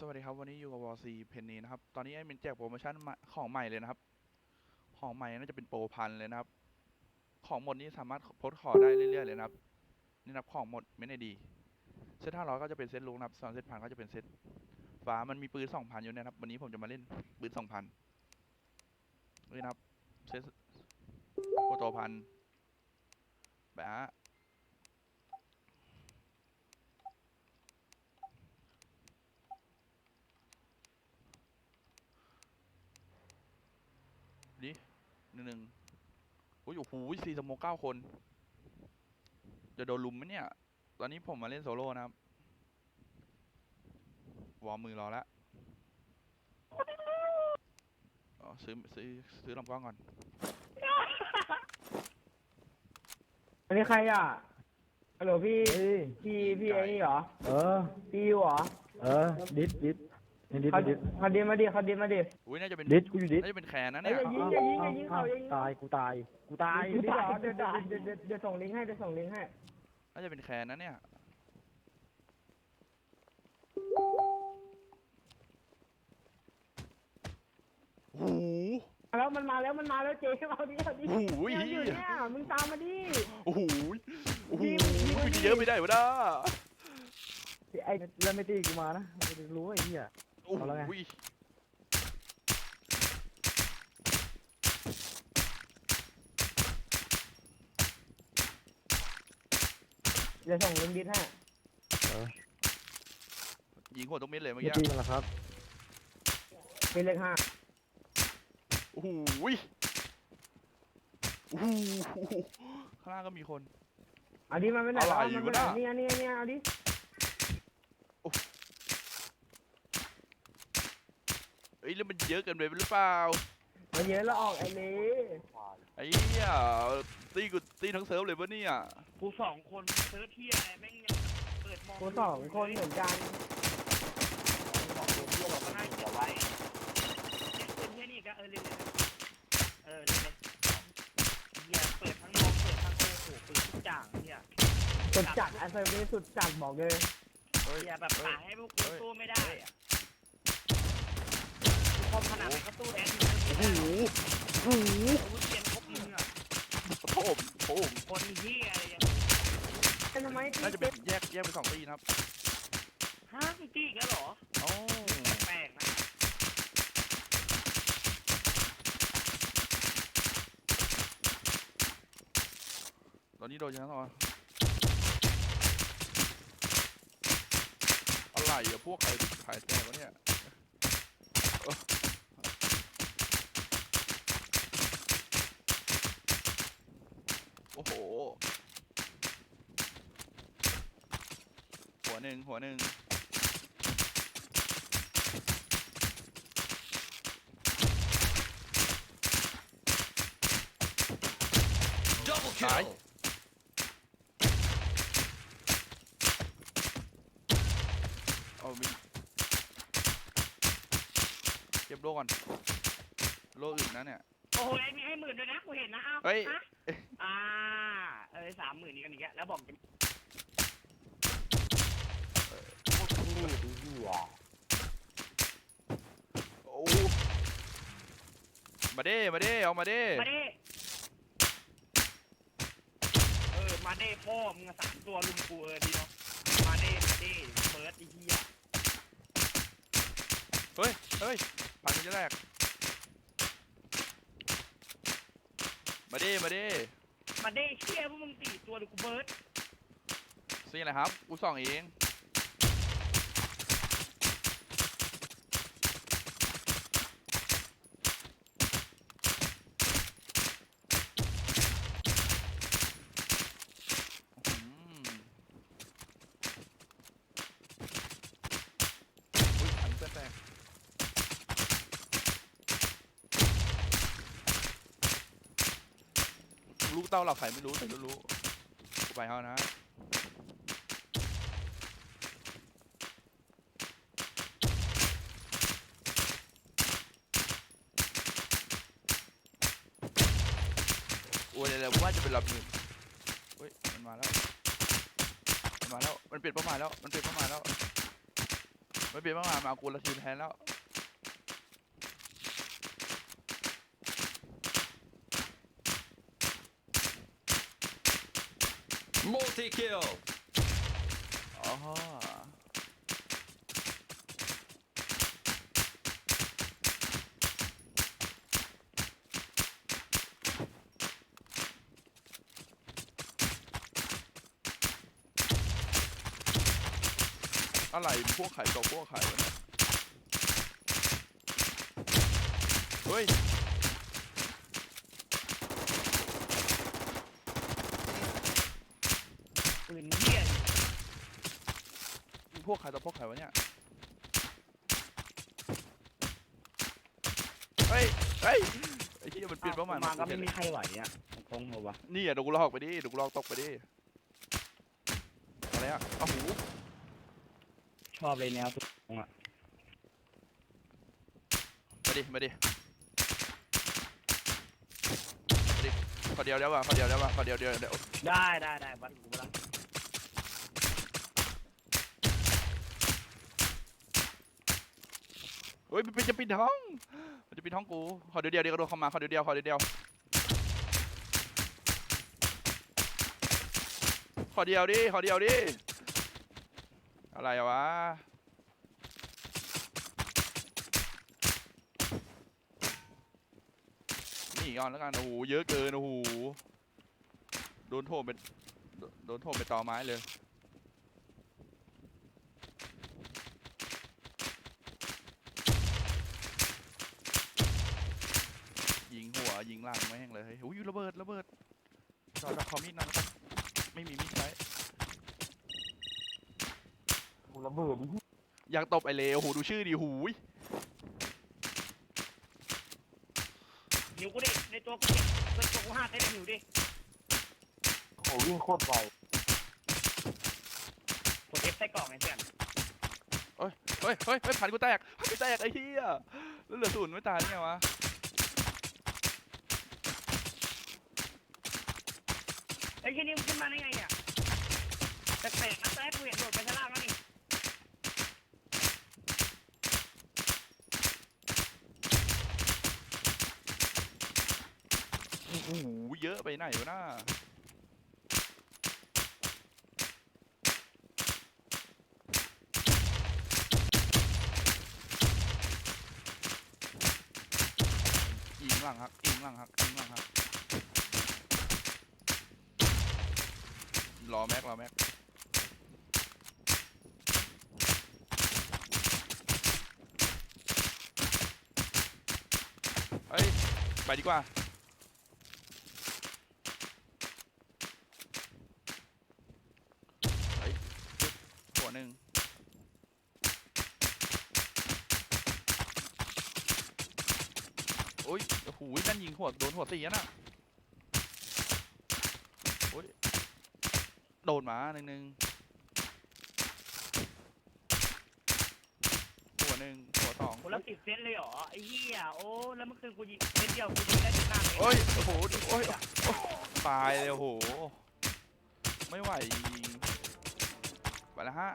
สวัสดีครับ วันนี้อยู่กับวอซีเพนนีนะครับ ตอนนี้ไอ้เมนแจกโปรโมชั่นของใหม่เลยนะครับ ของใหม่น่าจะเป็นโปรพันเลยนะครับ ของหมดนี้สามารถโพสขอได้เรื่อยๆเลยนะครับ นี่นะครับของหมดไม่ได้ดี เซตห้าร้อยก็จะเป็นเซตลุงนะครับส่วนเซตพันก็จะเป็นเซตฟ้ามันมีปืนสองพันอยู่นะครับ วันนี้ผมจะมาเล่นปืนสองพันนี่นะครับ เซตโปรโตพันแบะ ดิหนึ่งหนึ่งโอ้ยโอ้โหสี่สโมกเก้าคน จะโดนลุมไหมเนี่ย ตอนนี้ผมมาเล่นโซโล่นะครับ วอร์มมือรอแล้วอ๋อซื้อซื้อซื้อลำกล้องก่อน อันนี้ใครอะฮัลโหลพี่ พี่ พี่ไอ้นี่เหรอ เออ พี่ยูเหรอ เออ ดิดดิด นี่ดิดเขาดิดเขาดีมาดิเขาดีมาดิอุ้ยน่าจะเป็นดิดกูอยู่ดิดน่าจะเป็นแคนนะเอ้ยเนี่ย อย่ายิงอย่ายิงอย่ายิงเขาอย่ายิงตายกูตายกูตายกูดิเหรอเดี๋ยวเดี๋ยวเดี๋ยวเดี๋ยวเดี๋ยวส่งลิงก์ให้เดี๋ยวส่งลิงก์ให้น่าจะเป็นแคนนะเนี่ยโอ้โหแล้วมันมาแล้วมันมาแล้วเจ๊เอาดิเอาดิโอ้โหเนี่ยมันอยู่เนี่ยมึงตามมาดิ โอ้โหโอ้โหยิงยิงมันยิงเยอะไปได้วะน้าไอ้เล่นไม่ตีกูมานะไม่ได้รู้ไอ้เหี้ย โอ้โหเอาแล้วไง เดี๋ยวส่งลิงก์ดิสให้เออยิงหัวตรงเม็ดเลยเมื่อไม่กี้ ตีมันหรอครับ เป็นเลขห้าโอ้โหโอ้โหข้างล่างก็มีคน เอาดิมันไปไหนแล้วอะไรมันไปวะไหนน่ะเนี่ยเนี่ยเนี่ยเอาดิ อ้ยแล้วมันเยอะเกินไปหรือเปล่ามาเยอะแล้วออกไอ้เล่ไอ้เนี่ยตีกูตีทั้งเซิร์ฟเลยปะเนี่ยกูสองคนเซิร์ฟเที่ยอะไรแม่งยังเปิดมองกูสองคนเหมือนกันก็น่าจะไว้เป็นแค่นี้ก็เออเล่นเลยเออเล่นเลยเฮียเปิดทั้งมองเปิดทั้งโอ้โหเปิดทุกอย่างเฮียสุดจัดไอ้เซอร์วิสสุดจัดบอกเลยเฮ้ยเฮียแบบเฮ้ตายให้พวกกูสู้ไม่ได้อะ คอมขนาดไหนก็สู้แดมินโอ้โหโอ้โหวุธเกียนครบมืออะผมผมคนเฮียอะไรยังเป็นทำไมน่าจะเป็นแยกแยกเป็นสองตีนะครับฮะมีตี้อีกันเหรอเอ้แปลกนะตอนนี้โดนยังไงต่อะไรอะพวกใครขายแตกวะเนี่ยเอ้อโอ้โห หัวหนึ่งหัวหนึ่งตายเอามีเก็บโลก่อน โลอื่นนะเนี่ย โอ้โหไอ้นี่ให้หมื่นด้วยนะ กูเห็นนะ อ้าวเฮ้ย ฮะอ่า เออสามหมื่นนี่กันอีกแล้วแล้วบอกจะ โอ้มาเด้มาเด้เอามาเด้มาดิเออ มาเด้พ่อมึงอะสามตัวลุมกูเออดีเนาะ มาเด้มาเด้เฟิร์สไอ้เหี้ยเฮ้ยเฮ้ยพันจะแรกมาเด้มาเด้มาเด้เชี่ยพวกมึงสี่ตัวดูกูเบิร์ดซีอะไรครับกูส่องเอง อืมอุ้ยอันนี้เพื่อนแตกลูก เต้าหลับใครไม่รู้แต่รู้รู้กูไปเขานะโอ้ยเดี๋ยวๆว่าจะเป็นลำหนึ่งเฮ้ยมันมาแล้วมันมาแล้วมันเปลี่ยนเป้าหมายแล้วมันเปลี่ยนเป้าหมายแล้วไม่เป็นบ้างมายมาเอากูละทีมแทนแล้ว Multi-kill! อ๋ออะไรพวกไข่ต่อพวกไข่วะเนี่ยเฮ้ย ปืนเหี้ย พวกไข่ต่อพวกไข่วะเนี่ย เฮ้ย เฮ้ย ไอ้ที่มันเปลี่ยนเป้าหมายมาก็นไม่มีใครไหวอะตรงๆเหรอวะนี่อะเดูกูลอกไปดิเดูกูลอกตกไปดิอะไรอะโอ้โหชอบเลยแนวตรงอะมาดิ มาดิ มาดิขอเดียวเดียวว่ะขอเดียวเดียวว่ะขอเดียวเดียวเดี๋ยวได้ได้ได้วัดกูละ ฮ้ยมันเป็นจะปิดท้อง มันจะปิดท้องกู ขอเดียวเดียวเดียวกระโดดเข้ามา ขอเดียวเดียวขอเดียวเดียวขอเดียวดิ ขอเดียวดิ อะไรวะนี่ก่อนแล้วกัน โอ้โห เยอะเกิน โอ้โห โดนโถมเป็น โดโดนโถมเป็นตอไม้เลย ยิงหัวยิงหลังแม่งเลยเฮ้ยอุ้ยระเบิดระเบิดจอดขอมีดหนะครับไม่มีมีดใช้กูระเบิดดิอยากตบไอเลวโอ้โหดูชื่อดิหูยหิวกูดิ ในตัวกูดิในตัวกูห้าเต้นหิวดิโหวิ่งโคตรไวกดเอฟใส่กล่องไอ้เพื่อนเฮ้ยเฮ้ยเฮ้ยผ่านกูแตกผ่านกูแตกไอ้เหี้ยแล้วเหลือศูนย์ไม่ตายนี่ไงวะ อ้ที่นี่มันขึ้นมาได้ไงเนี่ยแปลกๆนะแป๊กกูเห็นโดดไปข้างล่างแล้วนี่โอ้โหเยอะไปไหนวะน่ายิงหลังครับยิงหลังครับยิงหลังค รอแม็กรอแม็กเฮ้ย ไปดีกว่า เฮ้ยหัวหนึ่งโอ้ยโอ้โหนั่นยิงหัว โดนหัวสี่อะน่ะโอ้ย โดนหมาหนึ่งหนึ่งหัวหนึ่งหัวสองคนละสิบเซนเลยเหรอไอ้เหี้ยโอ้แล้วเมื่อคืนกูยิงเซนเดียวกูยิงได้ถึงหน้าเลยโอ้ยโอ้โหโอ้ยโอ้ยตายเลยโอ้โห ไม่ไหวจริงไปแล้วฮะ